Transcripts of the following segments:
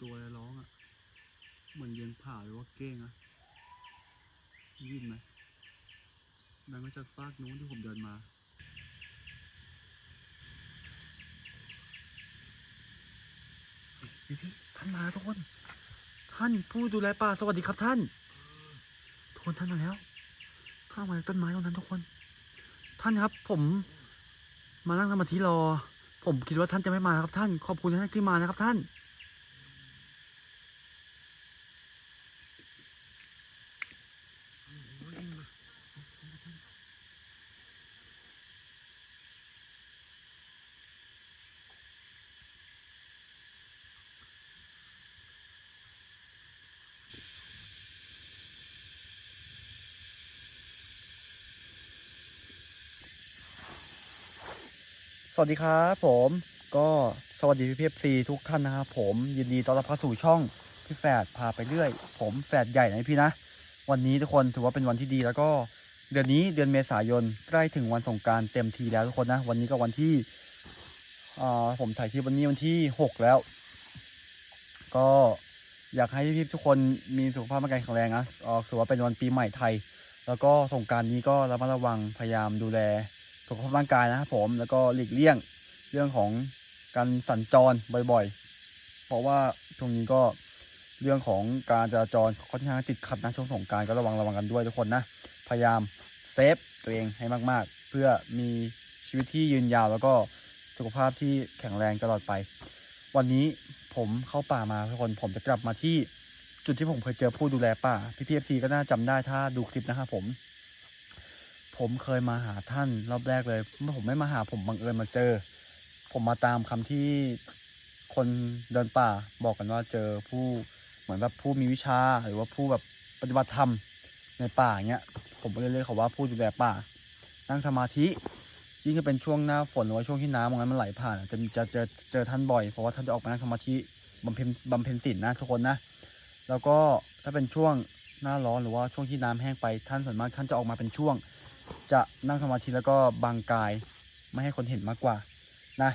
ตัวอะไรร้องอะ เหมือนเลี้ยงผ่าหรือว่าเก้งอะยินไหมดังมาจากฟากนู้นที่ผมเดินมา พี่พี่ท่านมาทุกคน ท่านผู้ดูแลป่าสวัสดีครับท่าน ทุกคนท่านมาแล้วท่านมาต้นไม้ตรงนั้นทุกคน ท่านครับ ผม มานั่งสมาธิรอ ผมคิดว่าท่านจะไม่มาครับท่าน ขอบคุณท่านที่มานะครับท่าน สวัสดีครับผมก็สวัสดีพี่พีเอฟซีทุกท่านนะครับผมยินดีต้อนรับเข้าสู่ช่องพี่แฝดพาไปเรื่อย ผมแฝดใหญ่นะพี่นะ วันนี้ทุกคนถือว่าเป็นวันที่ดีแล้วก็เดือนนี้เดือนเมษายนใกล้ถึงวันสงการเต็มทีแล้วทุกคนนะ วันนี้ก็วันที่อ่าผมถ่ายคลิปวันนี้วันที่หกแล้ว ก็อยากให้พี่ทุกคนมีสุขภาพร่างกายแข็งแรงนะอ่าถือว่าเป็นวันปีใหม่ไทย แล้วก็สงการนี้ก็ระมัดระวังพยายามดูแล สุขภาพร่างกายนะครับผมแล้วก็หลีกเลี่ยงเรื่องของการสัญจรบ่อยๆ เพราะว่าช่วงนี้ก็เรื่องของการจราจรค่อนข้างติดขัดนะช่วงสงการก็ระวังระวังกันด้วยทุกคนนะพยายามเซฟตัวเองให้มากๆ เพื่อมีชีวิตที่ยืนยาวแล้วก็สุขภาพที่แข็งแรงตลอดไป วันนี้ผมเข้าป่ามาทุกคนผมจะกลับมาที่จุดที่ผมเคยเจอผู้ดูแลป่าพี่พีเอฟซีก็น่าจำได้ถ้าดูคลิปนะครับผม ผมเคยมาหาท่านรอบแรกเลยเมื่อผมไม่มาหาผมบังเอิญมาเจอ ผมมาตามคำที่คนเดินป่าบอกกันว่าเจอผู้เหมือนแบบผู้มีวิชาหรือว่าผู้แบบปฏิบัติธรรมในป่าเงี้ย ผมก็เลยเรียกเขาว่าผู้ดูแลป่า นั่งสมาธิ ยิ่งจะเป็นช่วงหน้าฝนหรือว่าช่วงที่น้ำมันมันไหลผ่านจะจะเจอเจอท่านบ่อยเพราะว่าท่านจะออกมานั่งสมาธิบำเพ็ญบำเพ็ญศีลนะทุกคนนะ แล้วก็ถ้าเป็นช่วงหน้าร้อนหรือว่าช่วงที่น้ำแห้งไปท่านส่วนมากท่านจะออกมาเป็นช่วง จะนั่งสมาธิแล้วก็บังกายไม่ให้คนเห็นมากกว่านะ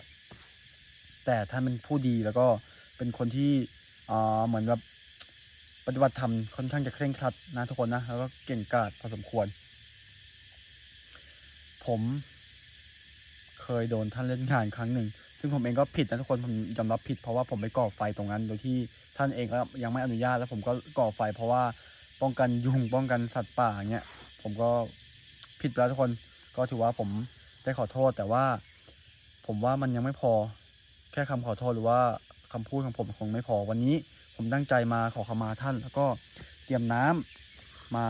แต่ท่านเป็นผู้ดีแล้วก็เป็นคนที่อ่าเหมือนแบบปฏิบัติธรรมค่อนข้างจะเคร่งครัดนะทุกคนนะแล้วก็เก่งกาจพอสมควร ผมเคยโดนท่านเล่นงานครั้งหนึ่ง ซึ่งผมเองก็ผิดนะทุกคนผมยอมรับผิดเพราะว่าผมไปก่อไฟตรงนั้น โดยที่ท่านเองก็ยังไม่อนุญาตแล้วผมก็ก่อไฟเพราะว่าป้องกันยุงป้องกันสัตว์ป่าเงี้ยผมก็ ผิดไปแล้วทุกคน ก็ถือว่าผมได้ขอโทษ แต่ว่าผมว่ามันยังไม่พอ แค่คำขอโทษหรือว่าคำพูดของผมคงไม่พอ วันนี้ผมตั้งใจมาขอขมาท่าน แล้วก็เตรียมน้ำมา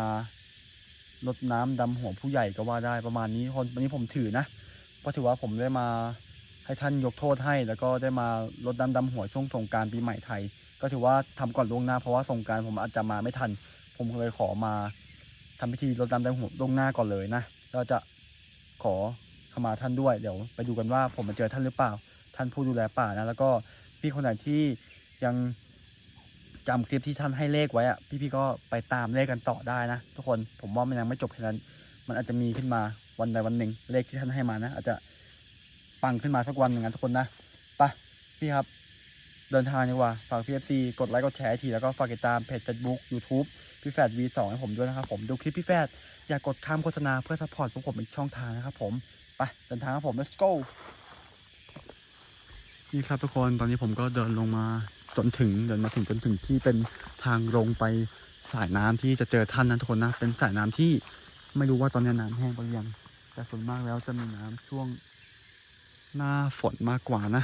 ลดน้ำดำหัวผู้ใหญ่ก็ว่าได้ประมาณนี้คนวันนี้ผมถือนะเพราะถือว่าผมได้มาให้ท่านยกโทษให้ แล้วก็ได้มาลดน้ำดำหัวช่วงสงการปีใหม่ไทย ก็ถือว่าทำก่อนล่วงหน้าเพราะว่าสงการผมอาจจะมาไม่ทัน ผมเลยขอมา ทำพิธีรดน้ำดำหัวล่วงหน้าก่อนเลยนะก็จะขอขมาท่านด้วย เดี๋ยวไปดูกันว่าผมมาเจอท่านหรือเปล่า ท่านผู้ดูแลป่านะ แล้วก็พี่คนไหนที่ยังจำคลิปที่ท่านให้เลขไว้อะพี่ๆก็ไปตามเลขกันต่อได้นะ ทุกคนผมว่ามันยังไม่จบแค่นั้น มันอาจจะมีขึ้นมาวันใดวันหนึ่ง เลขที่ท่านให้มานะ อาจจะปังขึ้นมาสักวันหนึ่งนะทุกคนนะไปพี่ครับ เดินทางดีกว่าฝากพี่เอฟซีกดไลค์กดแชร์ทีแล้วก็ฝากติดตามเพจ Facebook YouTube พี่แฟด V2 ให้ผมด้วยนะครับผมดูคลิปพี่แฟดอย่ากกดข้ามโฆษณาเพื่อซัพพอร์ตพวกผมเป็นช่องทางนะครับผมไปเดินทางครับผม let's go นี่ครับทุกคนตอนนี้ผมก็เดินลงมาจนถึงเดินมาถึงจนถึงที่เป็นทางลงไปสายน้ำที่จะเจอท่านนะทุกคนนะเป็นสายน้ำที่ไม่รู้ว่าตอนนี้น้ำแห้งไปหรือยังแต่ส่วนมากแล้วจะมีน้ำช่วงหน้าฝนมากกว่านะ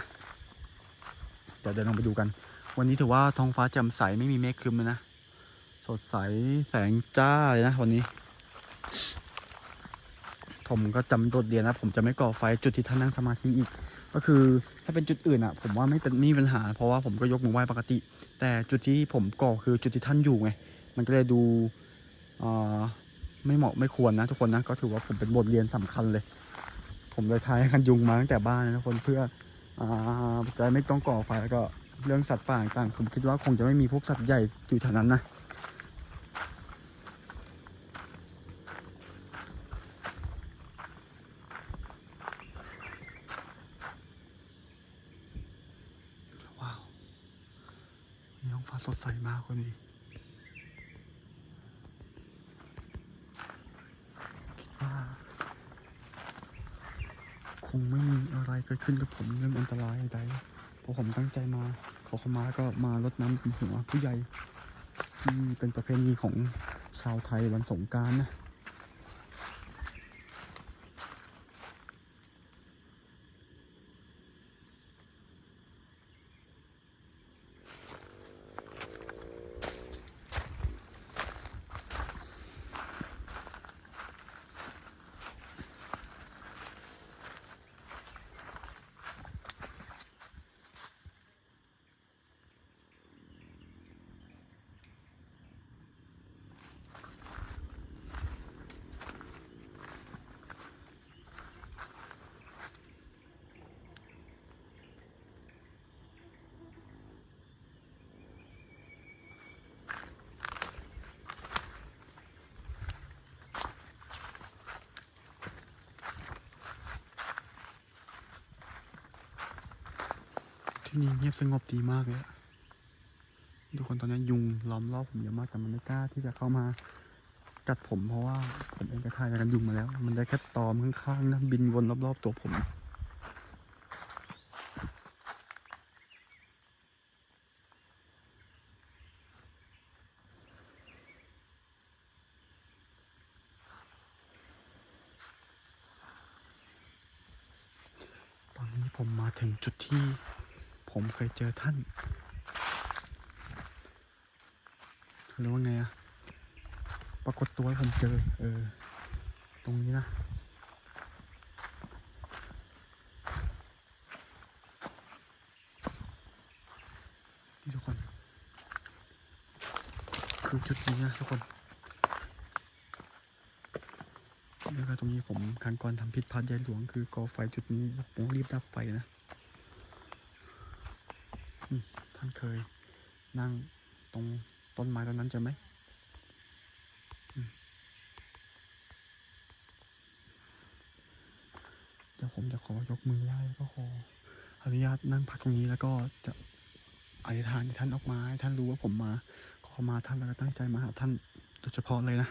เดี๋ยวเดินลงไปดูกัน วันนี้ถือว่าท้องฟ้าแจ่มใสไม่มีเมฆครึมเลยนะ ดใสแสงจ้าเลยนะวันนี้ ผมก็จำโดดเรียนนะ ผมจะไม่ก่อไฟจุดที่ท่านนั่งสมาธิอีก ก็คือถ้าเป็นจุดอื่นอะ ผมว่าไม่เป็นมีปัญหา เพราะว่าผมก็ยกมือไหว้ปกติ แต่จุดที่ผมก่อคือจุดที่ท่านอยู่ไง มันก็เลยดูอ่าไม่เหมาะไม่ควรนะทุกคนนะ ก็ถือว่าผมเป็นบทเรียนสำคัญเลย ผมเลยทายกันยุงมาตั้งแต่บ้านนะทุกคนเพื่ออ่าจะไม่ต้องก่อไฟแล้วก็เรื่องสัตว์ป่าต่างผมคิดว่าคงจะไม่มีพวกสัตว์ใหญ่อยู่แถวนั้นนะ ว้าว น สดใสมากคนนี้คิดว่า คงไม่มีอะไรเกิดขึ้นกับผมเรื่องอันตรายใดเพราะผมตั้งใจมา ขอเข้ามาก็มารดน้ำหัวผู้ใหญ่ที่เป็นประเพณีของชาวไทยวันสงการนะ ที่นี่เงียบสงบดีมากเลยทุกคนตอนนี้ยุงล้อมรอบผมเยอะมากแต่มันไม่กล้าที่จะเข้ามากัดผมเพราะว่าผมเองก็ทายากันยุงมาแล้ว มันได้แค่ตอมข้างๆนะบินวนรอบๆตัวผมตอนนี้ผมมาถึงจุดที่ ผมเคยเจอท่านหรือว่าไงอะปรากฏตัวให้ผมเจอ เออ ตรงนี้นะ นี่ทุกคน คือจุดนี้นะทุกคนแล้วก็ตรงนี้ผมครั้งก่อนทำผิดพลาดใหญ่หลวงคือกอไฟจุดนี้ผมรีบดับไฟนะ นี่ท่านเคยนั่งตรงต้นไม้ต้นนั้นเจอไหมเดี๋ยวผมจะขอยกมือไหว้แล้วก็ขออนุญาตนั่งพักตรงนี้แล้วก็จะอธิษฐานให้ท่านออกมาให้ท่านรู้ว่าผมมาขอมาท่านแล้วก็ตั้งใจมาหาท่านโดยเฉพาะเลยนะ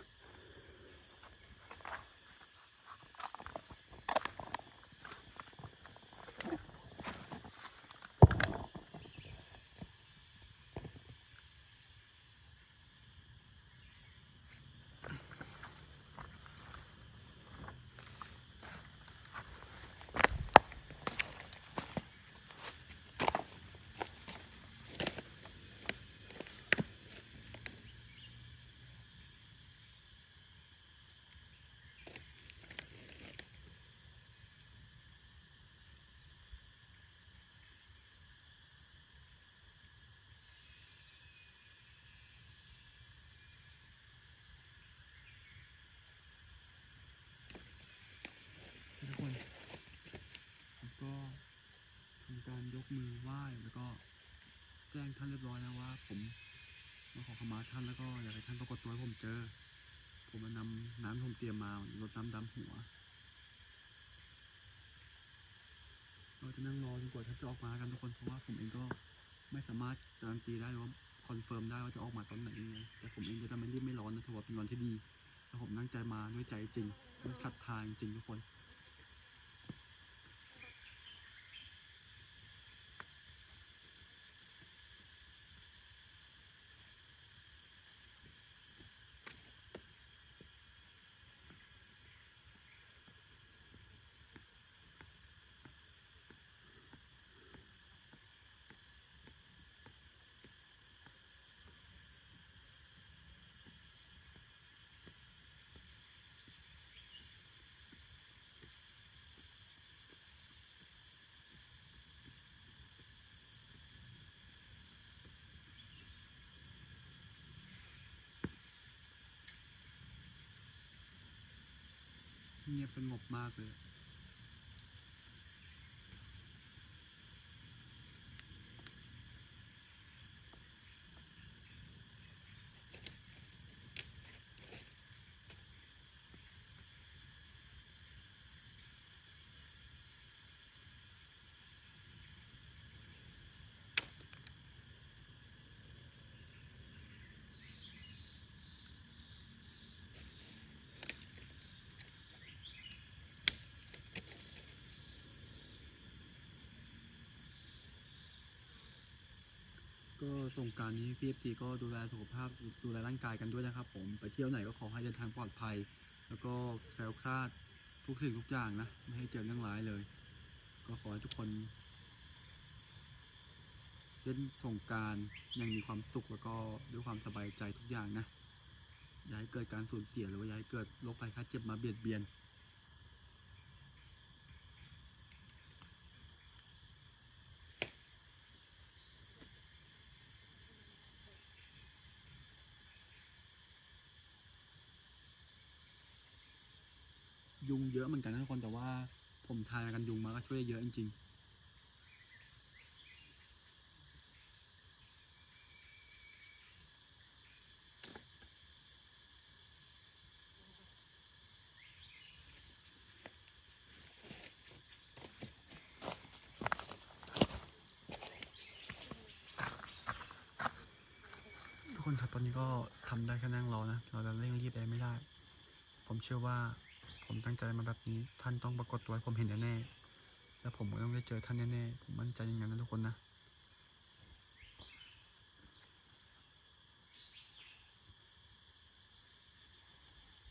ทุกคนผมก็ทำการยกมือไหว้แล้วก็แจ้งท่านเรียบร้อยแล้วว่า ผมมาขอขมาท่านแล้วก็อยากให้ท่านปรากฏตัวให้ผมเจอ ผมมานำน้ำที่ผมเตรียมมารดน้ำดำหัว เราจะนั่งรอจนกว่าท่านจะออกมากันทุกคนเพราะว่าผมเองก็ไม่สามารถการันตีได้หรือว่าคอนเฟิร์มได้ว่าจะออกมาตอนไหนยังไงแต่ผมเองก็จะไม่รีบไม่ร้อนนะถือว่าเป็นวันที่ดีแล้วผมตั้งใจมาด้วยใจจริงด้วยศรัทธาจริงทุกคน เงียบสงบมากเลย สงการนี้พี่เอฟซีก็ดูแลสุขภาพดูแลร่างกายกันด้วยนะครับ ผมไปเที่ยวไหนก็ขอให้เดินทางปลอดภัย แล้วก็แคล้วคลาดทุกสิ่งทุกอย่างนะไม่ให้เจอเรื่องร้ายเลย ก็ขอให้ทุกคนเล่นสงการยังมีความสุขแล้วก็ด้วยความสบายใจทุกอย่างนะ อย่าให้เกิดการสูญเสียหรือว่าอย่าให้เกิดโรคภัยไข้เจ็บมาเบียดเบียน เยอะเหมือนกันนะทุกคนแต่ว่าผมทายกันยุงมาก็ช่วยเยอะจริงๆทุกคนครับตอนนี้ก็ทำได้แค่นั่งรอนะ เราจะเร่งรีบไปไม่ได้ ผมเชื่อว่า ผมตั้งใจมาแบบนี้ ท่านต้องปรากฏตัวให้ผมเห็นแน่ๆและผมก็ต้องได้เจอท่านแน่ๆผมมั่นใจอย่างนั้นนะทุกคนนะ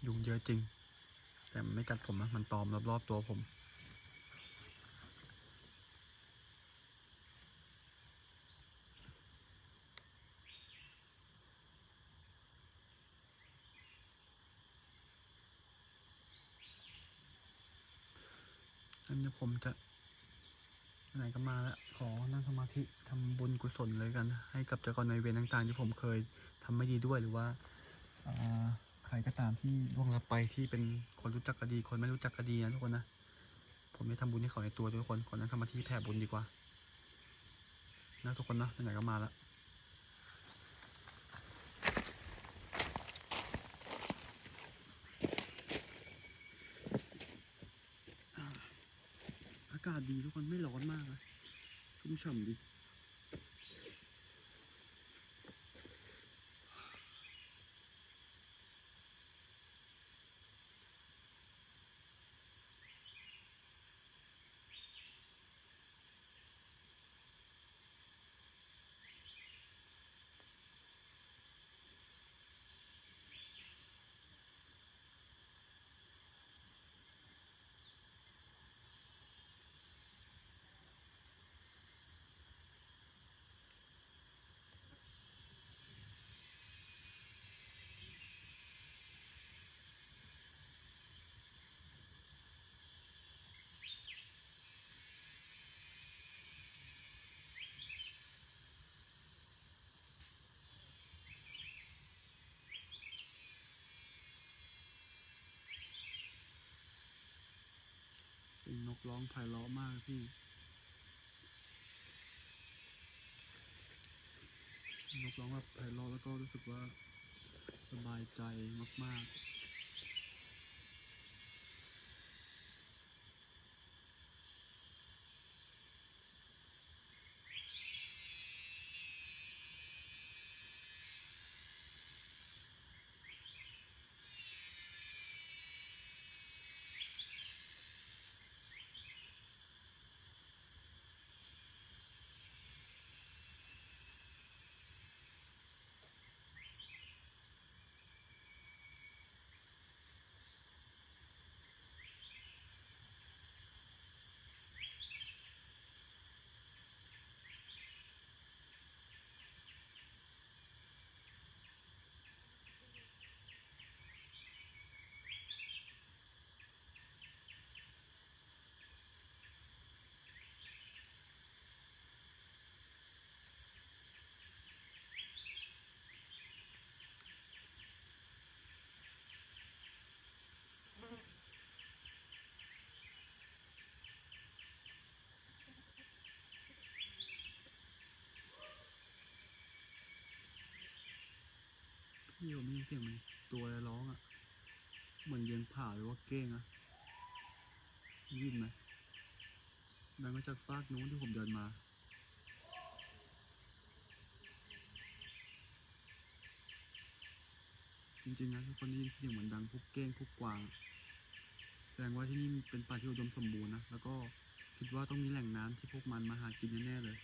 ยุงเยอะจริง แต่มันไม่กัดผมนะมันตอมรอบๆตัวผม อันนี้ผมจะไหนก็มาแล้ว ขอนั่งสมาธิทำบุญกุศลเลยกัน ให้กับเจ้ากรรมนายเวรต่าง ๆ ที่ผมเคยทำไม่ดีด้วยหรือว่าอใครก็ตามที่ล่วงลับไปที่เป็นคนรู้จักก็ดีคนไม่รู้จักก็ดีนะทุกคนนะผมจะทำบุญให้เขาในตัวทุกคนขอนั่งสมาธิแผ่บุญดีกว่านะทุกคนนะไหนก็มาแล้ว อากาศดีทุกคนไม่ร้อนมากเลยชุ่มฉ่ำดี เป็นนกร้องไพเราะมากพี่นกร้องแบบไพเราะแล้วก็รู้สึกว่าสบายใจมาก ๆ เสียงมันตัวอะไรร้องอะ เหมือนเย็นผ่าหรือว่าเก้งอะได้ยินไหมดังมาจากฟากนู้นที่ผมเดินมา จริงๆนะทุกคนได้ยินเสียงเหมือนดังพวกเก้งพวกกวาง แสดงว่าที่นี่เป็นป่าที่อุดมสมบูรณ์นะ แล้วก็คิดว่าต้องมีแหล่งน้ำที่พวกมันมาหากินแน่ๆเลย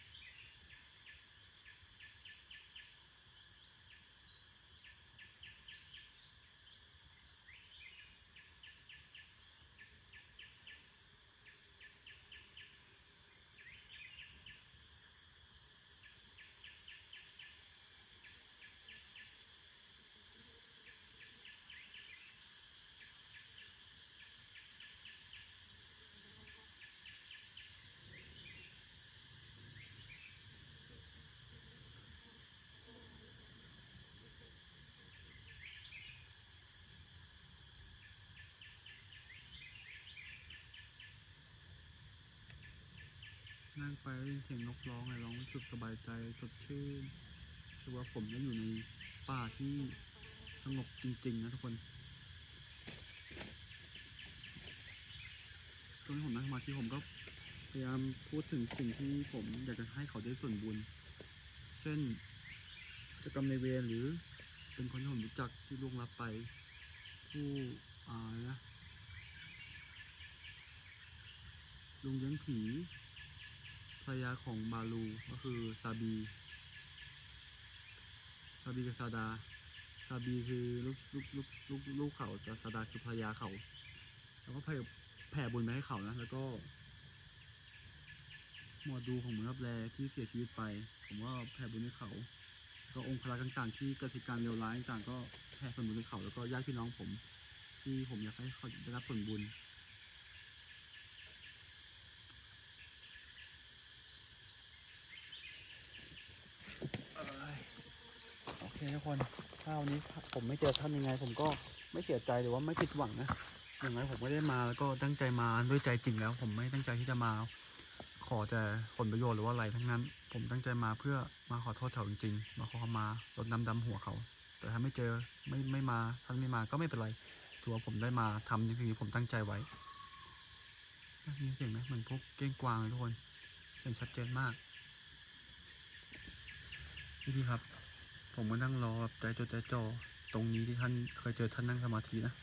นั่งไปได้ยินเสียงนกร้องไงร้องรู้สึกสบายใจสดชื่นคือว่าผมได้อยู่ในป่าที่สงบจริง ๆ นะทุกคนตอนที่ผมนั่งสมาธิผมก็พยายามพูดถึงสิ่งที่ผมอยากจะให้เขาได้ส่วนบุญ เช่นจะกรรมในเวรหรือเป็นคนที่ผมรู้จักที่ล่วงลับไปผู้อ่านะลุงเลี้ยงผี ภรรยาของบาลูก็คือซาบีซาบีกับซาดาซาบีคือลูกลูกลูกลูกลูกเขาแต่ซาดาคือภรรยาเขา แล้วก็แผ่แผ่บุญไปให้เขานะ แล้วก็หมอดูของเมืองรับแลที่เสียชีวิตไป ผมว่าแผ่บุญให้เขา ก็องค์พระต่างๆ ที่เกิดเหตุการณ์เลวร้ายต่างๆก็แผ่ส่วนบุญให้เขา แล้วก็ญาติพี่น้องผม ที่ผมอยากให้เขาได้รับผลบุญ เคทุกคนถ้าวันนี้ผมไม่เจอท่านยังไง ผมก็ไม่เสียใจหรือว่าไม่ผิดหวังนะอย่างไรผมไม่ได้มาแล้วก็ตั้งใจมาด้วยใจจริงแล้ว ผมไม่ตั้งใจที่จะมา ขอแต่ผลประโยชน์หรือว่าอะไรทั้งนั้น ผมตั้งใจมาเพื่อมาขอโทษเขาจริงๆมาขอเขามารดน้ำดำหัวเขา แต่ถ้าไม่เจอไม่ไม่มาท่านไม่มาก็ไม่เป็นไรถือว่าผมได้มาทำในสิ่งที่ผมตั้งใจไว้น่ามีเสียงไหมเหมือนพวกเก้งกวางเลยทุกคนเสียงชัดเจนมากพี่พี่ครับ ผมก็นั่งรอแบบใจจดใจจ่อตรงนี้ที่ท่านเคยเจอท่านนั่งสมาธินะ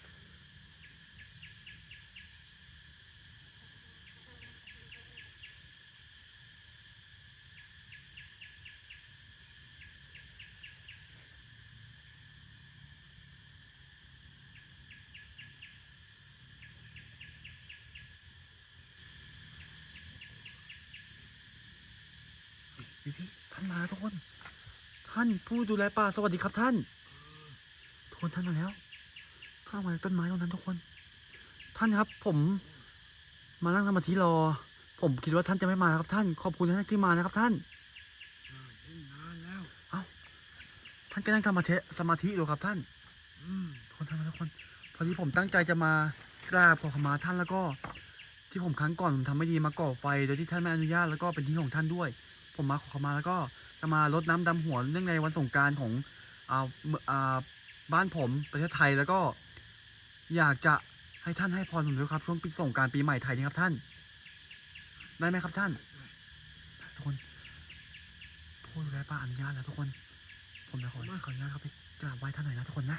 พี่พี่ท่านมาทุกคน ท่านผู้ดูแลป่าสวัสดีครับท่าน ทุกคนท่านมาแล้วท่านมาจากต้นไม้ตรงนั้นทุกคน ท่านครับ ผมมานั่งสมาธิรอ ผมคิดว่าท่านจะไม่มาครับท่าน ขอบคุณท่านที่มานะครับท่านมาถึงนานแล้วท่านก็นั่งสมาธิสมาธิอยู่ครับท่านอืมทุกคนท่านมาทุกคน พอดีผมตั้งใจจะมากราบขอขมาท่านแล้วก็ ที่ผมครั้งก่อนผมทำไม่ดีมาก่อไฟโดยที่ท่านไม่อนุญาตแล้วก็เป็นที่ของท่านด้วย ผมมาขอขมาแล้วก็ จะมารดน้ำดำหัวเนื่องในวันสงกรารของอ่าเมืองอ่าบ้านผมประเทศไทยแล้วก็ อยากจะให้ท่านให้พรผมด้วยครับช่วงปีสงกรารปีใหม่ไทยนี้ครับท่าน ได้ไหมครับท่าน ทุกคนพูดแล้วป้าอนุญาตแล้วทุกคน ผมจะขอขออนุญาตเข้าไปกราบไหว้ท่านหน่อยนะทุกคนนะ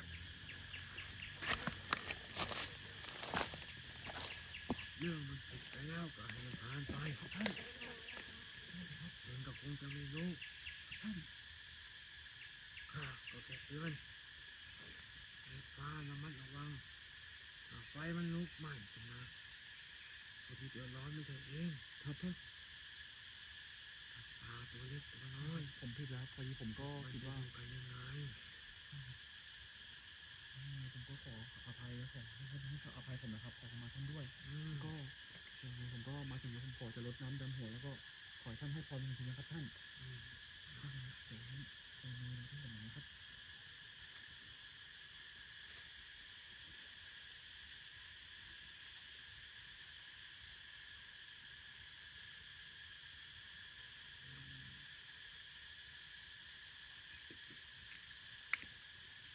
เรื่องมันผิดไปแล้วก็ให้มันผ่านไปครับท่านเองก็คงจะไม่รู้ ข้าก็แค่เตือนให้ฟ้าระมัดระวังถ้าไฟมันลุกไหม้ขึ้นมาคนที่เดือดร้อนไม่ใช่เองครับท่านปลาตัวเล็กตัวน้อยผมผิดแล้วพอดีผมก็มันคิดจะว่าอยู่กันยังไงอืมผมก็ขออภัยขอให้ท่านให้อภัยผมนะครับขอขมาท่านด้วยอืมก็ยังไงผมก็มาถึงแล้วผมขอจะลดน้ำดำหัวแล้วก็ขอให้ท่านให้พรจริงๆนะครับท่าน อืมเดี๋ยวให้ไปมีอะไรที่ผมนะครับ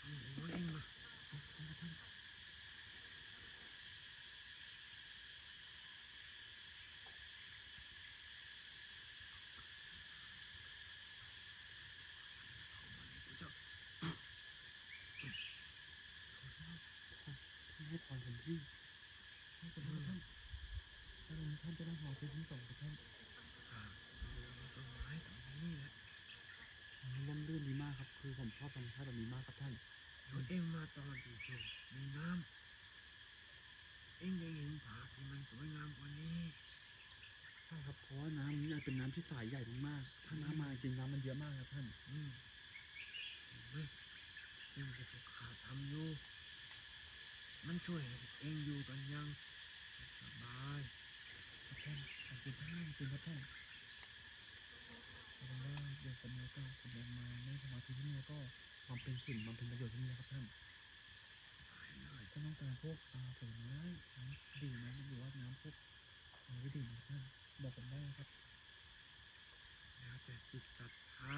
เอาหัวเองมา ท่านให้พรผมที่ให้ผมนะครับท่านถ้าวันนี้ ท่านจะได้หอเป็นที่สองกับท่านต้นไม้ตรงนี้แหละมันร่มรื่นดีมากครับ คือผมชอบธรรมชาติแบบนี้มากครับท่านตัวเองมาตอนที่ช่วงมีน้ำเองยังเห็นผาที่มันสวยงามกว่านี้ใช่ครับเพราะน้ำนี้เป็นน้ำที่สายใหญ่มากๆถ้าน้ำมาจริงน้ำมันเยอะมากครับท่าน อืมเห็นไหมเองจะถูกขาทำอยู่มันช่วยเองอยู่กันยังสบาย ครับท่านขอบคุณท่านจริงๆครับท่านเพราะว่าเดี๋ยวผมแล้วก็ผมลงมานั่สมาธิที่นี่แล้วก็บำเพ็ญศีลบำเพ็ญประโยชน์ที่นี่นะครับท่านหายเลยก็ต้องการพวกอ่าผลไม้น้ำดื่มน้ำหรือว่าน้ำพวกอะไรก็ดื่มนะครับท่านบอกผมได้ครับแล้วแต่จิตศรัทธา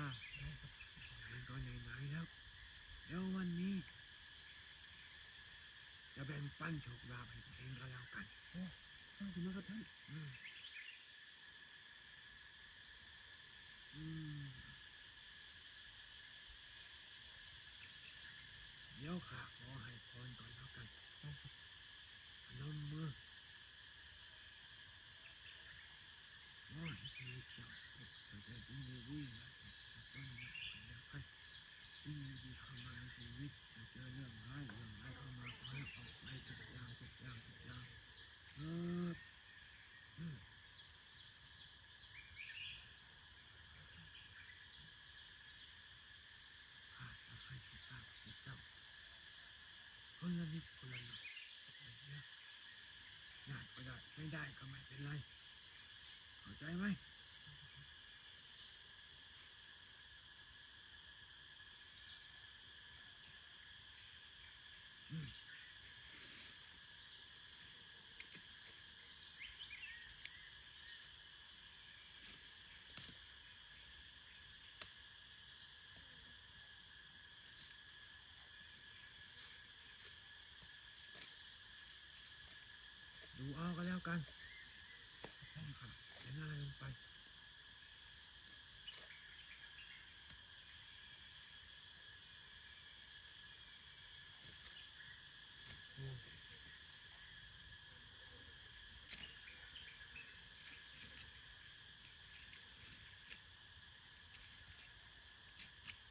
ไหนก็ไหนๆแล้วเดี๋ยววันนี้ จะแบ่งปันโชคลาภให้เองก็แล้วกัน ขอบคุณมากครับท่านเดี๋ยวข้าขอให้พรก่อนแล้วกันพนมมือขอให้ชีวิตเจ้าพบแต่สิ่งดีๆและต้นนี้แล้วกันสิ่งดีเข้ามาในชีวิตจะเจอเรื่องร้ายเรื่องร้ายเข้ามาขอให้ออกไปทุกอย่างทุกอย่างทุกอย่าง ข้าจะให้ทุกท่านทุกเจ้าคนละนิดคนละหน่อยนะได้ก็ได้ไม่ได้ก็ไม่เป็นไร เข้าใจไหมอืมดูเอาก็แล้วกันใช่ค่ะเห็นอะ ไป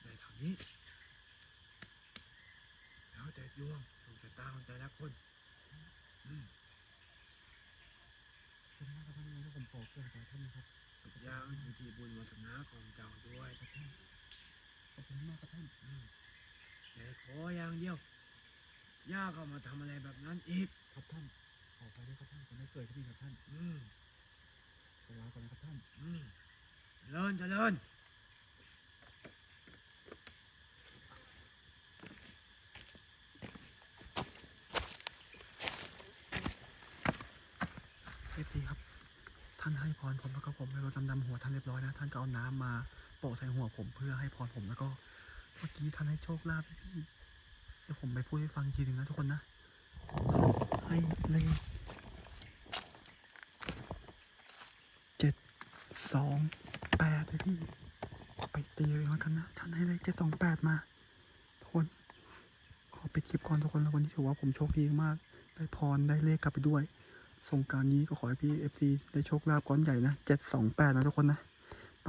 ได้เท่านี้ แล้วแต่ดวงดวงชะตาของแต่ละคน อืม ขอบคุณมาก ครับท่านที่ผมขอเกินขอท่านนะครับทุกอย่างอยู่ที่บุญวาสนาของเจ้าด้วยขอบคุณมากครับท่านอืมแต่ขออย่างเดียว ย่าเข้ามาทำอะไรแบบนั้นอีก ครับท่านขอไปด้วยครับท่านจะไม่เกิดขึ้นอีกครับท่านอืม ขอลาก่อนนะครับท่าน อืมเจริญเจริญ เอฟซีครับ ท่านให้พรผมแล้วก็ ผมให้รถดำดำหัวท่านเรียบร้อยนะ ท่านก็เอาน้ำมาโปะใส่หัวผมเพื่อให้พรผมแล้วก็เมื่อกี้ท่านให้โชคลาภพี่เดี๋ยวผมไปพูดให้ฟังทีหนึ่งนะทุกคนนะให้เลขเจ็ดสองแปดเลยพี่ไปตีเองแล้วกันนะท่านให้เลขเจ็ดสองแปดมาทุกคนขอไปดคลิปก่อนทุกคนแล้ววันนี้ถือว่าผมโชคดีมาก ได้พรได้เลขกลับไปด้วย สงการนี้ก็ขอให้พี่เอฟซีได้โชคลาภก้อนใหญ่นะเจ็ดสองแปดนะทุกคนนะ ไป